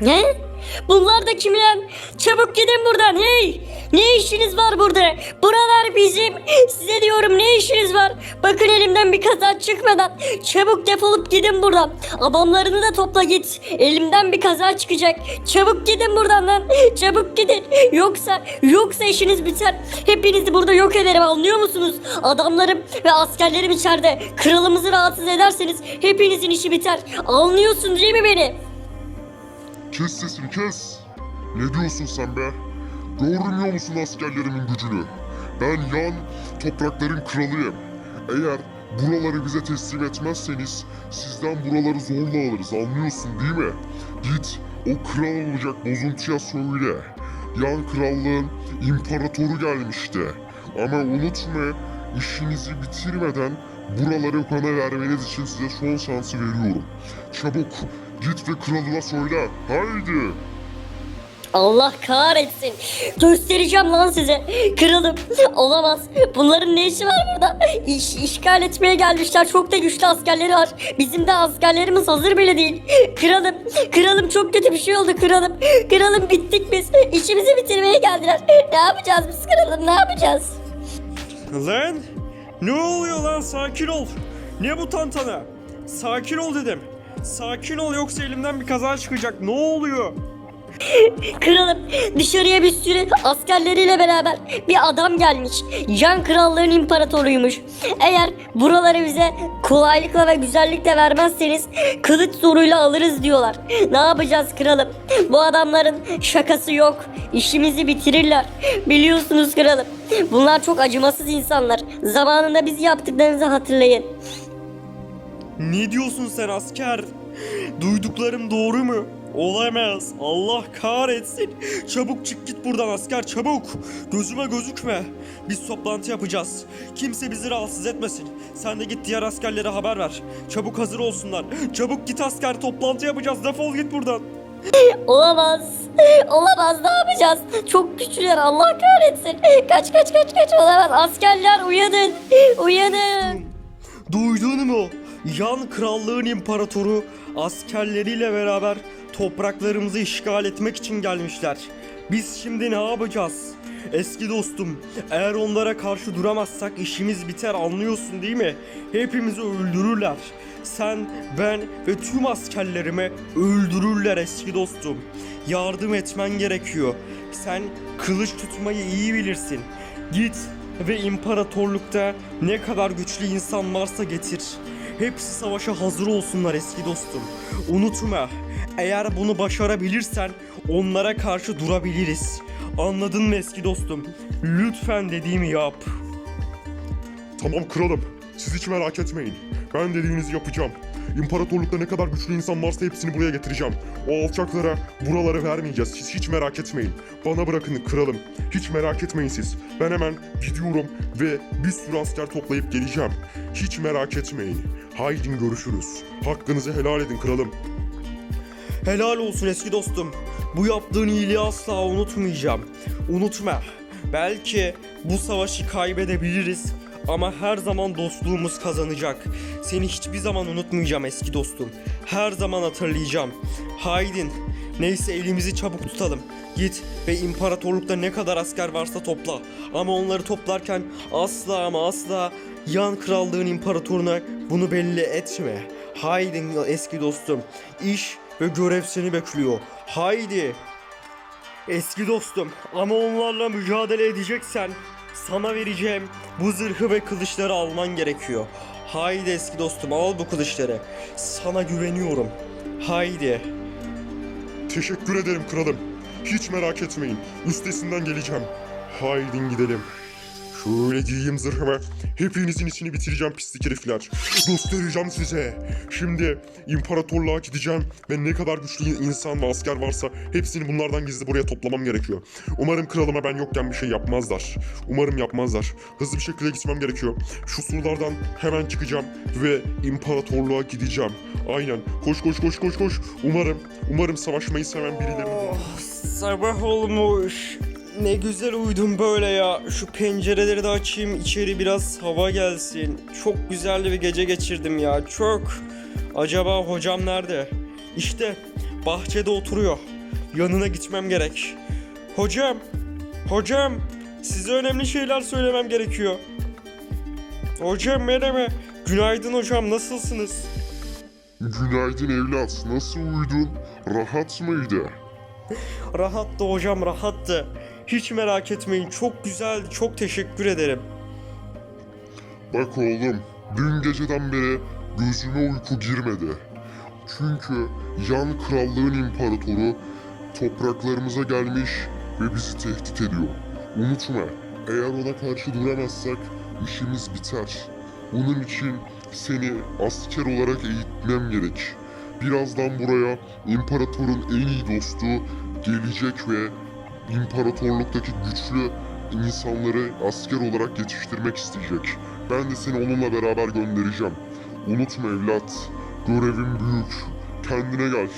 Ne? Bunlar da kim lan? Çabuk gidin buradan hey! Ne işiniz var burada? Buralar bizim. Size diyorum ne işiniz var? Bakın elimden bir kaza çıkmadan. Çabuk defolup gidin buradan. Adamlarını da topla git. Elimden bir kaza çıkacak. Çabuk gidin buradan lan. Çabuk gidin. Yoksa yoksa işiniz biter. Hepinizi burada yok ederim anlıyor musunuz? Adamlarım ve askerlerim içeride. Kralımızı rahatsız ederseniz hepinizin işi biter. Anlıyorsun değil mi beni? Kes sesini kes. Ne diyorsun sen be? Görmüyor musun askerlerimin gücünü? Ben yan toprakların kralıyım. Eğer buraları bize teslim etmezseniz sizden buraları zorla alırız anlıyorsun değil mi? Git o kral olacak bozuntuya söyle. Yan krallığın imparatoru gelmişti. Ama unutma işinizi bitirmeden buraları bana vermeniz için size son şansı veriyorum. Çabuk git ve kralına söyle. Haydi. Allah kahretsin. Göstereceğim lan size. Kralım. Olamaz. Bunların ne işi var burada? İş, işgal etmeye gelmişler. Çok da güçlü askerleri var. Bizim de askerlerimiz hazır bile değil. Kralım. Kralım çok kötü bir şey oldu kralım. Kralım bittik biz. İşimizi bitirmeye geldiler. Ne yapacağız biz kralım ne yapacağız? Lan ne oluyor lan sakin ol. Ne bu tantana? Sakin ol dedim. Sakin ol yoksa elimden bir kaza çıkacak. Ne oluyor? Kralım dışarıya bir sürü askerleriyle beraber bir adam gelmiş. Can krallığın imparatoruymuş. Eğer buraları bize kolaylıkla ve güzellikle vermezseniz kılıç zoruyla alırız diyorlar. Ne yapacağız kralım? Bu adamların şakası yok. İşimizi bitirirler. Biliyorsunuz kralım. Bunlar çok acımasız insanlar. Zamanında biz yaptıklarınızı hatırlayın. Ne diyorsun sen asker? Duyduklarım doğru mu? Olamaz. Allah kahretsin. Çabuk çık git buradan asker çabuk. Gözüme gözükme. Biz toplantı yapacağız. Kimse bizi rahatsız etmesin. Sen de git diğer askerlere haber ver. Çabuk hazır olsunlar. Çabuk git asker toplantı yapacağız. Defol git buradan. Olamaz. Olamaz ne yapacağız? Çok güçlüler Allah kahretsin. Kaç kaç kaç kaç olamaz. Askerler uyanın. Uyanın. Duydun mu? Yan krallığın imparatoru askerleriyle beraber topraklarımızı işgal etmek için gelmişler. Biz şimdi ne yapacağız? Eski dostum, eğer onlara karşı duramazsak işimiz biter anlıyorsun değil mi? Hepimizi öldürürler. Sen, ben ve tüm askerlerimi öldürürler eski dostum. Yardım etmen gerekiyor. Sen kılıç tutmayı iyi bilirsin. Git ve imparatorlukta ne kadar güçlü insan varsa getir. Hepsi savaşa hazır olsunlar eski dostum. Unutma, eğer bunu başarabilirsen onlara karşı durabiliriz. Anladın mı eski dostum? Lütfen dediğimi yap. Tamam kralım. Siz hiç merak etmeyin. Ben dediğinizi yapacağım. İmparatorlukta ne kadar güçlü insan varsa hepsini buraya getireceğim. O alçaklara buraları vermeyeceğiz. Siz hiç merak etmeyin. Bana bırakın kralım. Hiç merak etmeyin siz. Ben hemen gidiyorum ve bir sürü asker toplayıp geleceğim. Hiç merak etmeyin. Haydi görüşürüz. Hakkınızı helal edin kralım. Helal olsun eski dostum. Bu yaptığın iyiliği asla unutmayacağım. Unutma. Belki bu savaşı kaybedebiliriz ama her zaman dostluğumuz kazanacak. Seni hiçbir zaman unutmayacağım eski dostum. Her zaman hatırlayacağım. Haydin. Neyse elimizi çabuk tutalım. Git ve imparatorlukta ne kadar asker varsa topla. Ama onları toplarken asla ama asla yan krallığın imparatoruna bunu belli etme. Haydin eski dostum. İş ve görev seni bekliyor. Haydi. Eski dostum ama onlarla mücadele edeceksen sana vereceğim bu zırhı ve kılıçları alman gerekiyor. Haydi eski dostum al bu kılıçları. Sana güveniyorum. Haydi. Teşekkür ederim kralım. Hiç merak etmeyin. Üstesinden geleceğim. Haydi gidelim. Şöyle giyeyim zırhımı. Hepinizin içini bitireceğim pislik herifler. Göstereceğim size. Şimdi imparatorluğa gideceğim ve ne kadar güçlü insan ve asker varsa hepsini bunlardan gizli buraya toplamam gerekiyor. Umarım kralıma ben yokken bir şey yapmazlar. Umarım yapmazlar. Hızlı bir şekilde gitmem gerekiyor. Şu surlardan hemen çıkacağım ve imparatorluğa gideceğim. Aynen. Koş koş koş koş koş. Umarım, umarım savaşmayı seven birileri Oh, sabah olmuş. Ne güzel uyudum böyle ya. Şu pencereleri de açayım içeri biraz hava gelsin. Çok güzel bir gece geçirdim ya. Çok. Acaba hocam nerede? İşte bahçede oturuyor. yanına gitmem gerek. Hocam, hocam size önemli şeyler söylemem gerekiyor. Hocam merhaba. Günaydın hocam nasılsınız? Günaydın evlat. Nasıl uyudun? Rahat mıydı? Rahattı hocam rahattı. Hiç merak etmeyin çok güzeldi çok teşekkür ederim. Bak oğlum, dün geceden beri gözüme uyku girmedi. Çünkü yan krallığın imparatoru topraklarımıza gelmiş ve bizi tehdit ediyor. Unutma, eğer ona karşı duramazsak işimiz biter. Bunun için seni asker olarak eğitmem gerek. Birazdan buraya imparatorun en iyi dostu gelecek ve imparatorluktaki güçlü insanları asker olarak yetiştirmek isteyecek. Ben de seni onunla beraber göndereceğim. Unutma evlat, görevin büyük. Kendine gel.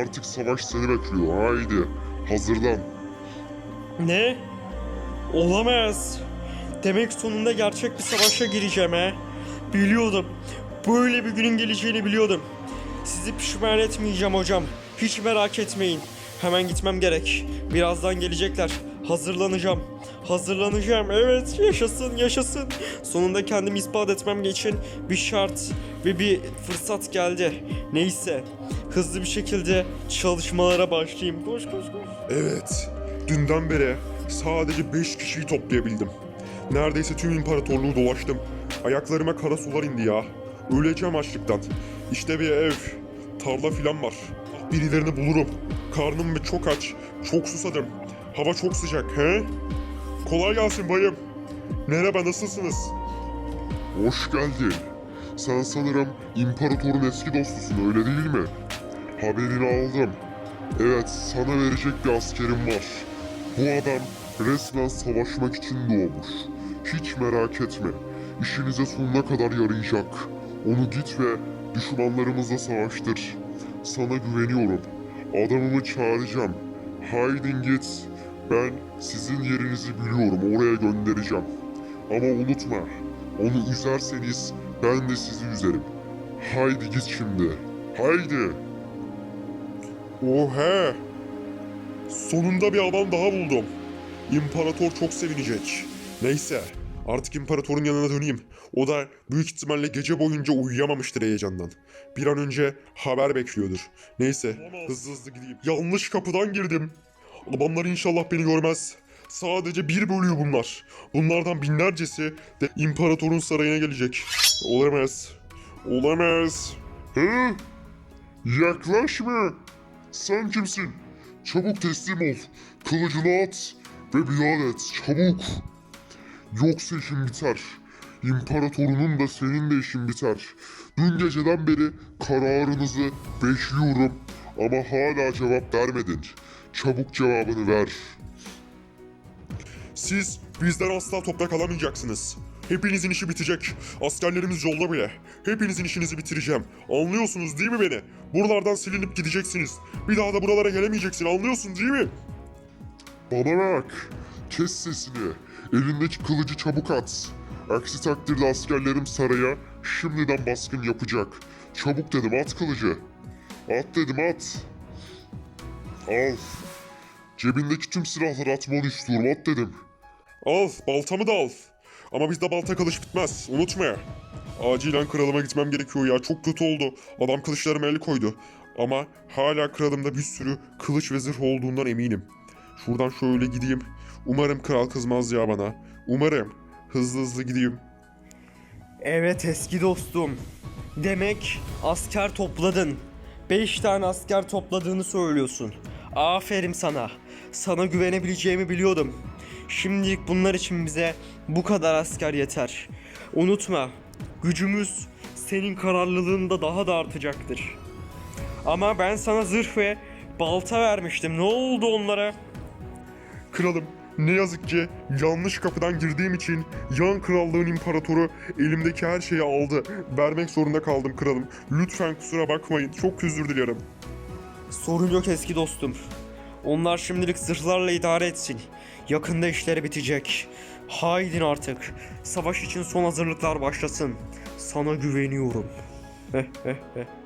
Artık savaş seni bekliyor. Haydi, hazırlan. Ne? Olamaz. Demek sonunda gerçek bir savaşa gireceğim he. Biliyordum. Böyle bir günün geleceğini biliyordum. Sizi pişman etmeyeceğim hocam. Hiç merak etmeyin. Hemen gitmem gerek. Birazdan gelecekler. Hazırlanacağım. Hazırlanacağım. Evet yaşasın yaşasın. Sonunda kendimi ispat etmem için bir şart ve bir fırsat geldi. Neyse. Hızlı bir şekilde çalışmalara başlayayım. Koş koş koş. Evet, dünden beri sadece 5 kişiyi toplayabildim. Neredeyse tüm imparatorluğu dolaştım. Ayaklarıma kara sular indi ya. Öleceğim açlıktan. İşte bir ev, tarla filan var. Birilerini bulurum. Karnım ve çok aç, çok susadım. Hava çok sıcak, he? Kolay gelsin bayım. Merhaba, nasılsınız? Hoş geldin. Sen sanırım imparatorun eski dostusun, öyle değil mi? Haberini aldım. Evet, sana verecek bir askerim var. Bu adam resmen savaşmak için doğmuş. Hiç merak etme. İşinize sonuna kadar yarayacak. Onu git ve düşmanlarımızla savaştır. Sana güveniyorum. Adamımı çağıracağım. Haydin git. Ben sizin yerinizi biliyorum. Oraya göndereceğim. Ama unutma. Onu üzerseniz ben de sizi üzerim. Haydi git şimdi. Haydi. Oha! Sonunda bir adam daha buldum. İmparator çok sevinecek. Neyse, artık imparatorun yanına döneyim. O da büyük ihtimalle gece boyunca uyuyamamıştır heyecandan. Bir an önce haber bekliyordur. Neyse, hızlı hızlı gideyim. Yanlış kapıdan girdim. Adamlar inşallah beni görmez. Sadece bir bölüğü bunlar. Bunlardan binlercesi de imparatorun sarayına gelecek. Olamaz. Olamaz. Hı? Yaklaşma. Sen kimsin? Çabuk teslim ol. Kılıcını at ve biat et. Çabuk. Yoksa işin biter. İmparatorunun da senin de işin biter. Dün geceden beri kararınızı bekliyorum ama hala cevap vermedin. Çabuk cevabını ver. Siz bizden asla toprak alamayacaksınız. Hepinizin işi bitecek. Askerlerimiz yolda bile. Hepinizin işinizi bitireceğim. Anlıyorsunuz değil mi beni? Buralardan silinip gideceksiniz. Bir daha da buralara gelemeyeceksin. Anlıyorsun değil mi? Bana bak. Kes sesini. Elindeki kılıcı çabuk at. Aksi takdirde askerlerim saraya şimdiden baskın yapacak. Çabuk dedim at kılıcı. At dedim at. Al. Cebindeki tüm silahları atmanı istiyorum at dedim. Al baltamı da al. Ama bizde balta kılıç bitmez unutma. Acilen kralıma gitmem gerekiyor ya çok kötü oldu. Adam kılıçlarıma el koydu. Ama hala kralımda bir sürü kılıç ve zırh olduğundan eminim. Şuradan şöyle gideyim. Umarım kral kızmaz ya bana. Umarım. Hızlı hızlı gideyim. Evet eski dostum. Demek asker topladın. Beş tane asker topladığını söylüyorsun. Aferin sana. Sana güvenebileceğimi biliyordum. Şimdilik bunlar için bize bu kadar asker yeter. Unutma, gücümüz senin kararlılığında daha da artacaktır. Ama ben sana zırh ve balta vermiştim. Ne oldu onlara? Kralım ne yazık ki yanlış kapıdan girdiğim için yan krallığın imparatoru elimdeki her şeyi aldı. Vermek zorunda kaldım kralım. Lütfen kusura bakmayın. Çok özür dilerim. Sorun yok eski dostum. Onlar şimdilik zırhlarla idare etsin. Yakında işleri bitecek. Haydin artık. Savaş için son hazırlıklar başlasın. Sana güveniyorum.